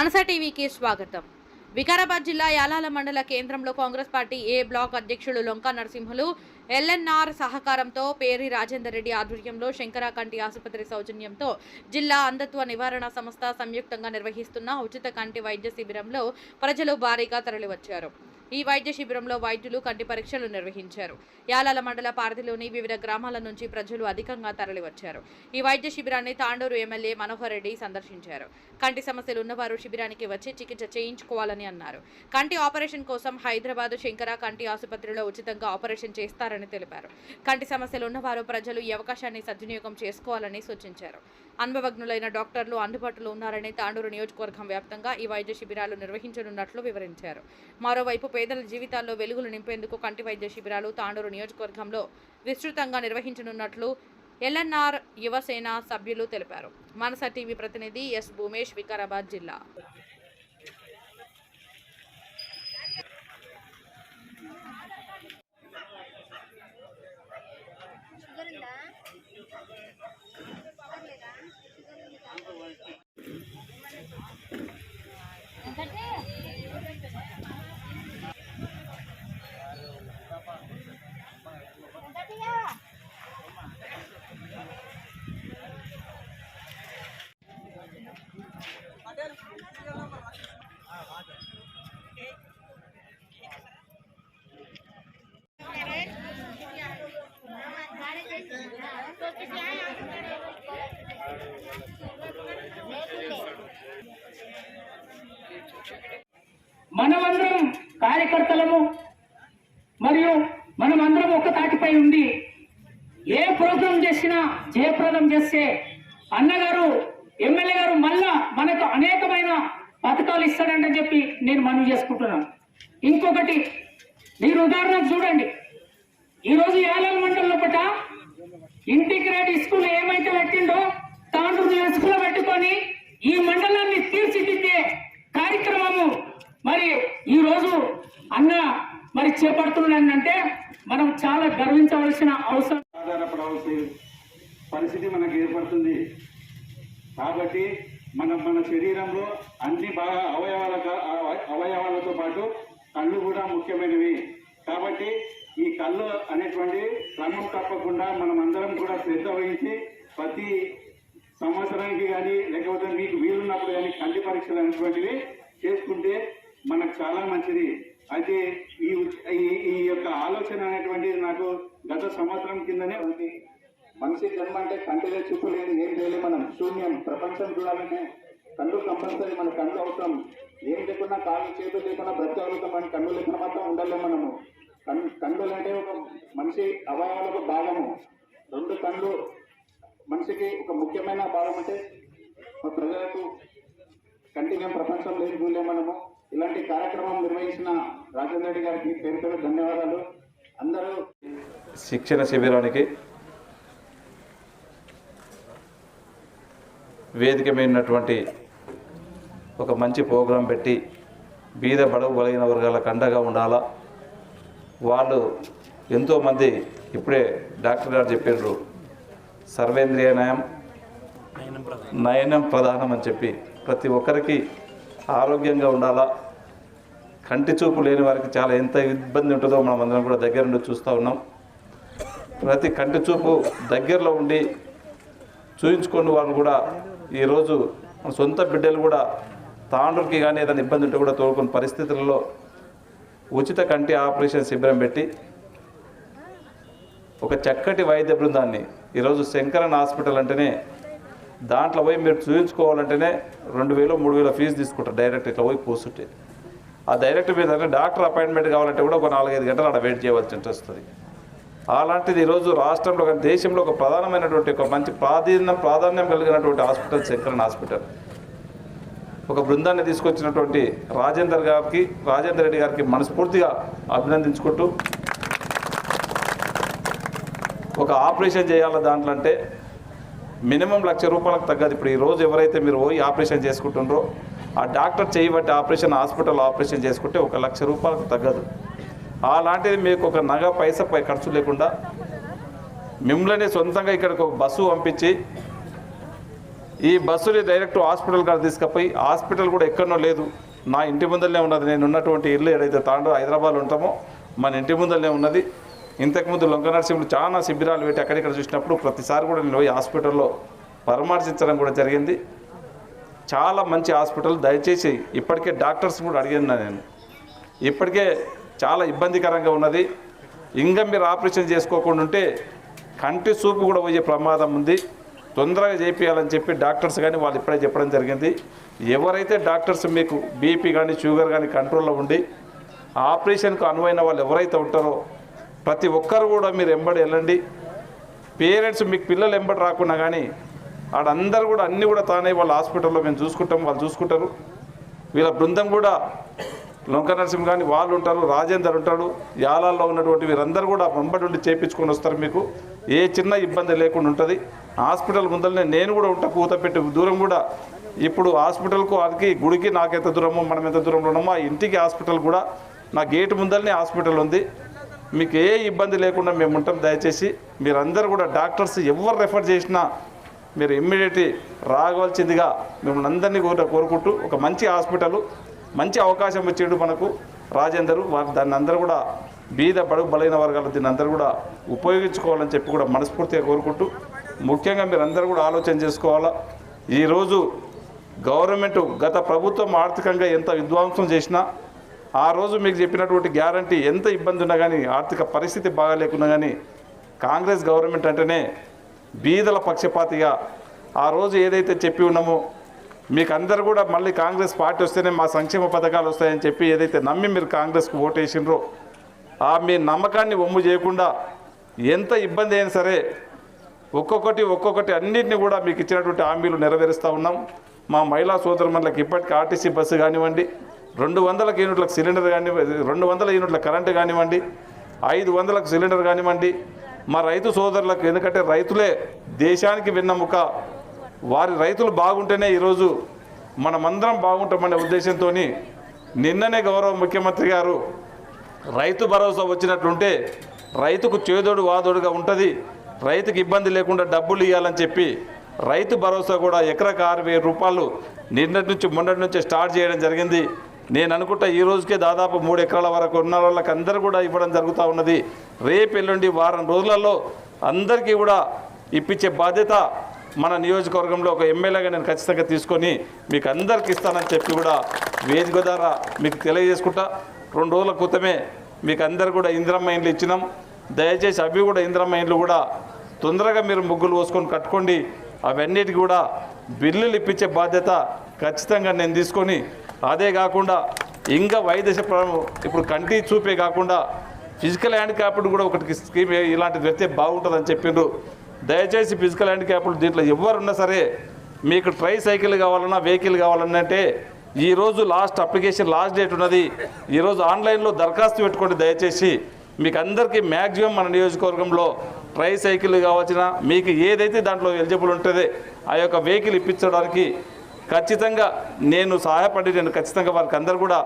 మానస టీవీకి స్వాగతం. వికారాబాద్ జిల్లా యాలాల మండల కేంద్రంలో కాంగ్రెస్ పార్టీ ఏ బ్లాక్ అధ్యక్షులు లొంక నరసింహులు ఎల్ఎన్ఆర్ సహకారంతో పేరి రాజేందర్ రెడ్డి ఆధ్వర్యంలో శంకరాకంటి ఆసుపత్రి సౌజన్యంతో జిల్లా అంధత్వ నివారణ సంస్థ సంయుక్తంగా నిర్వహిస్తున్న ఉచిత కంటి వైద్య శిబిరంలో ప్రజలు భారీగా తరలివచ్చారు. ఈ వైద్య శిబిరంలో వైద్యులు కంటి పరీక్షలు నిర్వహించారు. యాలాల మండల పారధిలోని వివిధ గ్రామాల నుంచి ప్రజలు అధికంగా తరలివచ్చారు. ఈ వైద్య శిబిరాన్ని తాండూరు ఎమ్మెల్యే మనోహర్ రెడ్డి సందర్శించారు. కంటి సమస్యలు ఉన్నవారు శిబిరానికి వచ్చి చికిత్స చేయించుకోవాలని అన్నారు. కంటి ఆపరేషన్ కోసం హైదరాబాద్ శంకర కంటి ఆసుపత్రిలో ఉచితంగా ఆపరేషన్ చేస్తారని తెలిపారు. కంటి సమస్యలు ఉన్నవారు ప్రజలు ఈ అవకాశాన్ని సద్వినియోగం చేసుకోవాలని సూచించారు. అనుభవజ్ఞులైన డాక్టర్లు అందుబాటులో ఉన్నారని తాండూరు నియోజకవర్గం వ్యాప్తంగా ఈ వైద్య శిబిరాలు నిర్వహించనున్నట్లు వివరించారు. మరోవైపు పేదల జీవితాల్లో వెలుగులు నింపేందుకు కంటి వైద్య శిబిరాలు తాండూరు నియోజకవర్గంలో విస్తృతంగా నిర్వహించనున్నట్లు ఎల్ఎన్ఆర్ యువసేన సభ్యులు తెలిపారు. మనస టీవీ ప్రతినిధి ఎస్ భూమేష్ వికారాబాద్ జిల్లా మనమందరం కార్యకర్తలము మరియు మనమందరం ఒక తాటిపై ఉండి ఏ ప్రోగ్రాం చేసినా జయప్రదం చేస్తే అన్నగారు ఎమ్మెల్యే గారు మళ్ళా మనకు అనేకమైన పథకాలు ఇస్తాడంటని చెప్పి నేను మనవి చేసుకుంటున్నాను. ఇంకొకటి మీరు ఉదాహరణకు చూడండి. ఈరోజు యాలల్ మండలం లోపట ఇంటిగ్రేట్ స్కూల్ ఏమైతే పెట్టిండో తాండ్రు స్కూల్ పెట్టుకొని ఈ మండలాన్ని తీర్చిదిద్దే కార్యక్రమము మరి ఈరోజు అన్న మరి చేపడుతున్నాడంటే మనం చాలా గర్వించవలసిన అవసరం. ఆధారపడవలసిన పరిస్థితి మనకు ఏర్పడుతుంది. కాబట్టి మనం మన శరీరంలో అన్ని బాగా అవయవాల అవయవాలతో పాటు కళ్ళు కూడా ముఖ్యమైనవి. కాబట్టి ఈ కళ్ళు అనేటువంటి క్రమం తప్పకుండా మనం అందరం కూడా శ్రద్ధ వహించి ప్రతి సంవత్సరానికి కానీ లేకపోతే మీకు వీలున్నప్పుడు కానీ కంటి పరీక్షలు అనేటువంటివి చేసుకుంటే మనకు చాలా మంచిది. అయితే ఈ ఈ- ఈ యొక్క ఆలోచన అనేటువంటిది నాకు గత సంవత్సరం కిందనే ఉంది. మనిషి జన్మ అంటే కంటిలో చూపు లేదు ఏం చేయలేదు మనం. శూన్యం ప్రపంచం చూడాలంటే కళ్ళు కంపల్సరీ మన కళ్ళు అవసరం. ఏం లేకున్నా కాళ్ళు చేతులు లేకున్నా బ్రతకగలుగుతాం మన కళ్ళు లేకుండా మాత్రం ఉండలేము మనము. కన్ కళ్ళు అంటే ఒక మనిషి అవయవాలకు భాగము. రెండు కళ్ళు మనిషికి ఒక ముఖ్యమైన భాగం అంటే ప్రజలకు కంటిన్యూ ప్రపంచం లేని చూడలేము మనము. ఇలాంటి కార్యక్రమం నిర్వహించిన రాజేంద్ర రెడ్డి గారికి పేరు పేరు ధన్యవాదాలు. అందరూ శిక్షణ శిబిరానికి వేదిక ఒక మంచి ప్రోగ్రాం పెట్టి బీద బడుగు బలైన వర్గాలకు అండగా ఉండాలా? వాళ్ళు ఎంతోమంది ఇప్పుడే డాక్టర్ గారు చెప్పారు సర్వేంద్రియ నయం నయనం ప్రధానం అని చెప్పి ప్రతి ఒక్కరికి ఆరోగ్యంగా ఉండాలా? కంటి చూపు లేని వారికి చాలా ఎంత ఇబ్బంది ఉంటుందో మనం అందరం కూడా దగ్గర నుండి చూస్తూ ఉన్నాం. ప్రతి కంటి చూపు దగ్గరలో ఉండి చూయించుకుని వాళ్ళు కూడా ఈరోజు మన సొంత బిడ్డలు కూడా తాండ్రుకి కానీ ఏదైనా ఇబ్బంది ఉంటే కూడా తోడుకున్న పరిస్థితులలో ఉచిత కంటి ఆపరేషన్ శిబిరం పెట్టి ఒక చక్కటి వైద్య బృందాన్ని ఈరోజు శంకరన్ హాస్పిటల్ అంటేనే దాంట్లో పోయి మీరు చూపించుకోవాలంటేనే రెండు వేలు మూడు వేల ఫీజు తీసుకుంటారు డైరెక్ట్ ఇట్లా పోయి కూర్చుంటే ఆ డైరెక్ట్ మీద డాక్టర్ అపాయింట్మెంట్ కావాలంటే కూడా ఒక నాలుగైదు గంటలు అక్కడ వెయిట్ చేయవలసి వస్తుంది అలాంటిది ఈరోజు రాష్ట్రంలో కానీ దేశంలో ఒక ప్రధానమైనటువంటి ఒక మంచి ప్రాధాన్యం ప్రాధాన్యం కలిగినటువంటి హాస్పిటల్ శంకరన్ హాస్పిటల్. ఒక బృందాన్ని తీసుకొచ్చినటువంటి రాజేందర్ గారికి రాజేందర్ రెడ్డి గారికి మనస్ఫూర్తిగా అభినందించుకుంటూ ఒక ఆపరేషన్ చేయాలి దాంట్లో అంటే మినిమం లక్ష రూపాయలకు తగ్గదు. ఇప్పుడు ఈ రోజు ఎవరైతే మీరు పోయి ఆపరేషన్ చేసుకుంటుండ్రో ఆ డాక్టర్ చేయబట్టి ఆపరేషన్ హాస్పిటల్ ఆపరేషన్ చేసుకుంటే ఒక లక్ష రూపాయలకు తగ్గదు. అలాంటిది మీకు ఒక నగ పైస పై ఖర్చు లేకుండా మిమ్మల్ని సొంతంగా ఇక్కడికి ఒక బస్సు పంపించి ఈ బస్సుని డైరెక్ట్ హాస్పిటల్ కాడ తీసుకుపోయి హాస్పిటల్ కూడా ఎక్కడనో లేదు. నా ఇంటి ముందరనే ఉన్నది. నేను ఉన్నటువంటి ఇల్లు ఏదైతే తాండో హైదరాబాద్లో ఉంటామో మన ఇంటి ముందరనే ఉన్నది. ఇంతకుముందు లొంక నరసింహుడు చాలా శిబిరాలు పెట్టి అక్కడిక్కడ చూసినప్పుడు ప్రతిసారి కూడా నేను పోయి హాస్పిటల్లో పరామర్శించడం కూడా జరిగింది. చాలా మంచి హాస్పిటల్. దయచేసి ఇప్పటికే డాక్టర్స్ కూడా అడిగిన నేను ఇప్పటికే చాలా ఇబ్బందికరంగా ఉన్నది. ఇంకా మీరు ఆపరేషన్ చేసుకోకుండా ఉంటే కంటి చూపు కూడా పోయే ప్రమాదం ఉంది. తొందరగా చేయించాలని చెప్పి డాక్టర్స్ కానీ వాళ్ళు ఇప్పుడే చెప్పడం జరిగింది. ఎవరైతే డాక్టర్స్ మీకు బీపీ కానీ షుగర్ కానీ కంట్రోల్లో ఉండి ఆపరేషన్కు అనువైన వాళ్ళు ఎవరైతే ఉంటారో ప్రతి ఒక్కరు కూడా మీరు ఎంబడి వెళ్ళండి. పేరెంట్స్ మీకు పిల్లలు ఎంబడి రాకున్నా కానీ ఆడందరూ కూడా అన్నీ కూడా తానే వాళ్ళ హాస్పిటల్లో మేము చూసుకుంటాం వాళ్ళు చూసుకుంటారు. వీళ్ళ బృందం కూడా లొంక నరసింహ కానీ వాళ్ళు ఉంటారు రాజేందర్ ఉంటాడు యాలాల్లో ఉన్నటువంటి వీరందరూ కూడా వెంబడి ఉండి చేపించుకొని వస్తారు మీకు. ఏ చిన్న ఇబ్బంది లేకుండా ఉంటుంది. హాస్పిటల్ ముందరనే నేను కూడా ఉంటా కూత పెట్టి దూరం కూడా. ఇప్పుడు హాస్పిటల్కు అదికి గుడికి నాకు ఎంత దూరమో మనం ఎంత దూరంలో ఉన్నామో ఆ ఇంటికి హాస్పిటల్ కూడా నా గేటు ముందరనే హాస్పిటల్ ఉంది. మీకు ఏ ఇబ్బంది లేకుండా మేము ఉంటాం దయచేసి మీరందరూ కూడా డాక్టర్స్ ఎవరు రెఫర్ చేసినా మీరు ఇమ్మీడియట్ రాగవలసిందిగా మిమ్మల్ని అందరినీ కూడా కోరుకుంటూ ఒక మంచి హాస్పిటల్ మంచి అవకాశం ఇచ్చాడు మనకు రాజేందరు. వారు దాన్ని అందరూ కూడా బీద బడుగు బలైన వర్గాలు దీన్ని అందరూ కూడా ఉపయోగించుకోవాలని చెప్పి కూడా మనస్ఫూర్తిగా కోరుకుంటూ ముఖ్యంగా మీరు అందరూ కూడా ఆలోచన చేసుకోవాలా. ఈరోజు గవర్నమెంట్ గత ప్రభుత్వం ఆర్థికంగా ఎంత విధ్వంసం చేసినా ఆ రోజు మీకు చెప్పినటువంటి గ్యారంటీ ఎంత ఇబ్బంది ఉన్నా కానీ ఆర్థిక పరిస్థితి బాగాలేకున్నా కానీ కాంగ్రెస్ గవర్నమెంట్ అంటేనే బీదల పక్షపాతిగా ఆ రోజు ఏదైతే చెప్పి ఉన్నామో మీకు అందరు కూడా మళ్ళీ కాంగ్రెస్ పార్టీ వస్తేనే మా సంక్షేమ పథకాలు వస్తాయని చెప్పి ఏదైతే నమ్మి మీరు కాంగ్రెస్కు ఓటేసినరో ఆ మీ నమ్మకాన్ని ఒమ్ము చేయకుండా ఎంత ఇబ్బంది అయినా సరే ఒక్కొక్కటి ఒక్కొక్కటి అన్నింటినీ కూడా మీకు ఇచ్చినటువంటి హామీలు నెరవేరుస్తూ ఉన్నాం. మా మహిళా సోదరుమణులకు ఇప్పటికీ ఆర్టీసీ బస్సు కానివ్వండి రెండు వందలకు యూనిట్లకు సిలిండర్ కానివ్వండి రెండు వందల యూనిట్ల కరెంటు కానివ్వండి ఐదు వందలకు సిలిండర్ కానివ్వండి మా రైతు సోదరులకు ఎందుకంటే రైతులే దేశానికి విన్నముక వారి రైతులు బాగుంటేనే ఈరోజు మనమందరం బాగుంటామనే ఉద్దేశంతో నిన్ననే గౌరవ ముఖ్యమంత్రి గారు రైతు భరోసా వచ్చినట్లుంటే రైతుకు చేదోడు వాదోడుగా ఉంటుంది రైతుకు ఇబ్బంది లేకుండా డబ్బులు ఇవ్వాలని చెప్పి రైతు భరోసా కూడా ఎకరకు ఆరు వేల రూపాయలు నిన్నటి నుంచి మొన్నటి నుంచి స్టార్ట్ చేయడం జరిగింది. నేను అనుకుంటా ఈ రోజుకే దాదాపు మూడు ఎకరాల వరకు ఉన్న వాళ్ళకి అందరూ కూడా ఇవ్వడం జరుగుతూ ఉన్నది. రేపు ఎల్లుండి వారం రోజులలో అందరికీ కూడా ఇప్పించే బాధ్యత మన నియోజకవర్గంలో ఒక ఎమ్మెల్యేగా నేను ఖచ్చితంగా తీసుకొని మీకు అందరికి ఇస్తానని చెప్పి కూడా వేదిక ద్వారా మీకు తెలియజేసుకుంటా. రెండు రోజుల క్రితమే మీకు అందరు కూడా ఇందిరమ్మ ఇండ్లు ఇచ్చినాం. దయచేసి అవి కూడా ఇందిరమ్మ ఇండ్లు కూడా తొందరగా మీరు ముగ్గులు పోసుకొని కట్టుకోండి. అవన్నిటికి కూడా బిల్లులు ఇప్పించే బాధ్యత ఖచ్చితంగా నేను తీసుకొని అదే కాకుండా ఇంకా వైద్య ఇప్పుడు కంటి చూపే కాకుండా ఫిజికల్ హ్యాండిక్యాప్డ్ కూడా ఒకటి స్కీమ్ ఇలాంటిది పెడితే బాగుంటుందని చెప్పిండ్రు. దయచేసి ఫిజికల్ హ్యాండిక్యాప్డ్ దీంట్లో ఎవరున్నా సరే మీకు ట్రై సైకిల్ కావాలన్నా వెహికల్ కావాలన్నా అంటే ఈరోజు లాస్ట్ అప్లికేషన్ లాస్ట్ డేట్ ఉన్నది. ఈరోజు ఆన్లైన్లో దరఖాస్తు పెట్టుకోండి దయచేసి. మీకు అందరికీ మ్యాక్సిమం మన నియోజకవర్గంలో ట్రై సైకిల్ కావాల్సిన మీకు ఏదైతే దాంట్లో ఎలిజిబుల్ ఉంటుందో ఆ యొక్క వెహికల్ ఇప్పించడానికి ఖచ్చితంగా నేను సహాయపడి నేను ఖచ్చితంగా వారికి అందరు కూడా